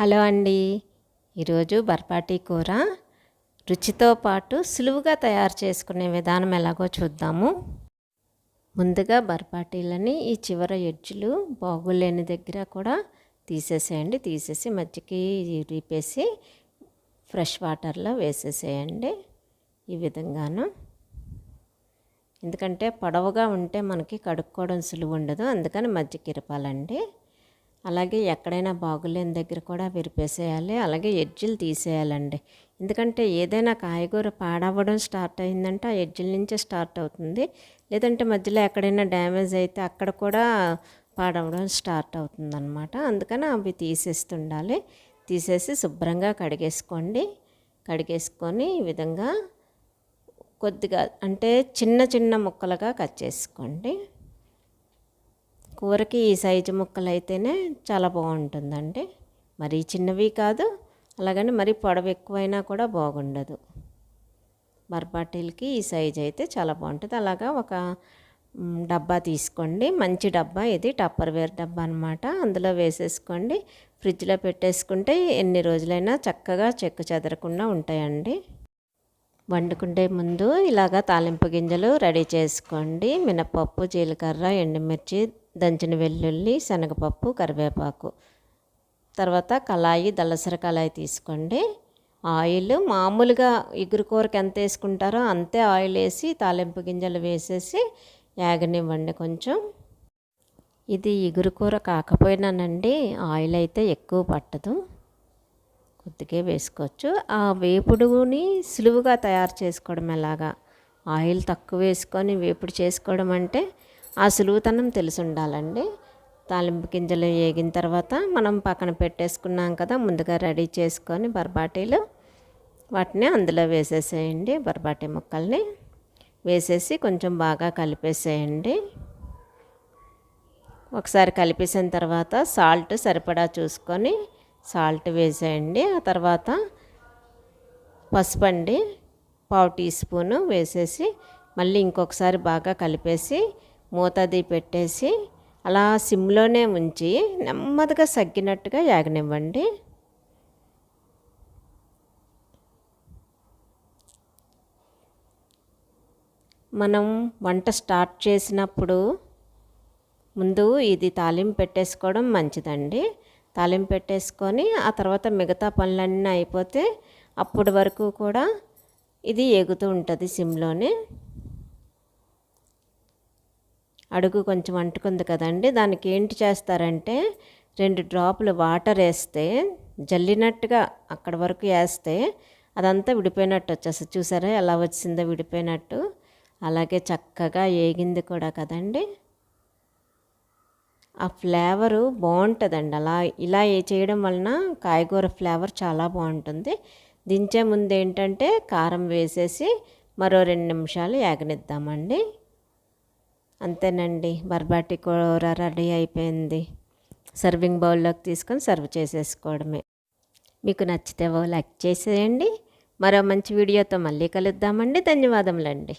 Hello అండి. ఈరోజు బర్పాటి కూర. రుచితో పాటు సులువుగా తయారు చేసుకునే విధానం ఎలాగో చూద్దాము. ముందుగా బర్పాటీలని ఈ చివర ఎడ్జులు బాగులేని దగ్గర కూడా తీసేసేయండి. తీసేసి మధ్యకి రీపేసి ఫ్రెష్ వాటర్లో వేసేసేయండి ఈ విధంగాను. ఎందుకంటే పొడవుగా ఉంటే మనకి కడుక్కోవడం సులువు ఉండదు. అందుకని మధ్యకి ఇరపాలండి. అలాగే ఎక్కడైనా బాగులేని దగ్గర కూడా విరిపేసేయాలి. అలాగే ఎడ్జిలు తీసేయాలండి. ఎందుకంటే ఏదైనా కాయగూర పాడవ్వడం స్టార్ట్ అయిందంటే ఆ ఎడ్జిల నుంచే స్టార్ట్ అవుతుంది. లేదంటే మధ్యలో ఎక్కడైనా డ్యామేజ్ అయితే అక్కడ కూడా పాడవడం స్టార్ట్ అవుతుందన్నమాట. అందుకని అవి తీసేస్తుండాలి. తీసేసి శుభ్రంగా కడిగేసుకోండి. కడిగేసుకొని ఈ విధంగా కొద్దిగా అంటే చిన్న చిన్న ముక్కలుగా కట్ చేసుకోండి. కూరకి ఈ సైజు ముక్కలు అయితేనే చాలా బాగుంటుందండి. మరీ చిన్నవి కాదు అలాగని మరీ పొడవు ఎక్కువైనా కూడా బాగుండదు. బర్బాటీలకి ఈ సైజు అయితే చాలా బాగుంటుంది. అలాగా ఒక డబ్బా తీసుకోండి. మంచి డబ్బా ఇది టప్పర్ వేర్ డబ్బా అనమాట అందులో వేసేసుకోండి. ఫ్రిడ్జ్లో పెట్టేసుకుంటే ఎన్ని రోజులైనా చక్కగా చెక్కు చెదరకుండా ఉంటాయండి. వండుకుంటే ముందు ఇలాగా తాలింపు గింజలు రెడీ చేసుకోండి. మినపప్పు జీలకర్ర ఎండుమిర్చి దంచిన వెల్లుల్లి శనగపప్పు కరివేపాకు. తర్వాత కళాయి దళసర కళాయి తీసుకోండి. ఆయిల్ మామూలుగా ఇగురు కూరకి ఎంత వేసుకుంటారో అంతే ఆయిల్ వేసి తాలింపు గింజలు వేసేసి యాగనివ్వండి కొంచెం. ఇది ఇగురు కూర కాకపోయినానండి ఆయిల్ అయితే ఎక్కువ పట్టదు. కొద్దిగా వేసుకోవచ్చు. ఆ వేపుడుని సులువుగా తయారు చేసుకోవడం ఎలాగా? ఆయిల్ తక్కువ వేసుకొని వేపుడు చేసుకోవడం అంటే ఆ సులువుతనం తెలిసి ఉండాలండి తాలింపు గింజలు వేగిన తర్వాత మనం పక్కన పెట్టేసుకున్నాం కదా ముందుగా రెడీ చేసుకొని బర్బాటీలు వాటిని అందులో వేసేసేయండి బర్బాటీ ముక్కల్ని వేసేసి కొంచెం బాగా కలిపేసేయండి. ఒకసారి కలిపేసిన తర్వాత సాల్ట్ సరిపడా చూసుకొని సాల్ట్ వేసేయండి. ఆ తర్వాత పసుపు అండి పావు టీ స్పూను వేసేసి మళ్ళీ ఇంకొకసారి బాగా కలిపేసి మూతది పెట్టేసి అలా సిమ్లోనే ఉంచి నెమ్మదిగా సగ్గినట్టుగా యాగనివ్వండి. మనం వంట స్టార్ట్ చేసినప్పుడు ముందు ఇది తాలింపు పెట్టేసుకోవడం మంచిదండి. తాలింపు పెట్టేసుకొని ఆ తర్వాత మిగతా పనులన్నీ అయిపోతే అప్పటి వరకు కూడా ఇది ఎగుతూ ఉంటుంది సిమ్లోనే. అడుగు కొంచెం అంటుకుంది కదండి. దానికి ఏంటి చేస్తారంటే రెండు డ్రాపులు వాటర్ వేస్తే జల్లినట్టుగా అక్కడ వరకు వేస్తే అదంతా విడిపోయినట్టు వచ్చేస్తుంది. చూసారా ఎలా వచ్చిందో విడిపోయినట్టు. అలాగే చక్కగా ఏగింది కూడా కదండి. ఆ ఫ్లేవరు బాగుంటుందండి. అలా ఇలా చేయడం వలన కాయగూర ఫ్లేవర్ చాలా బాగుంటుంది. దించే ముందు ఏంటంటే కారం వేసేసి మరో రెండు నిమిషాలు ఏగనిద్దామండి. అంతేనండి. బర్బాటి కూర రెడీ అయిపోయింది. సర్వింగ్ బౌల్లోకి తీసుకొని సర్వ్ చేసేసుకోవడమే. మీకు నచ్చితే లైక్ చేసేయండి. మరో మంచి వీడియోతో మళ్ళీ కలుద్దామండి. ధన్యవాదములండి.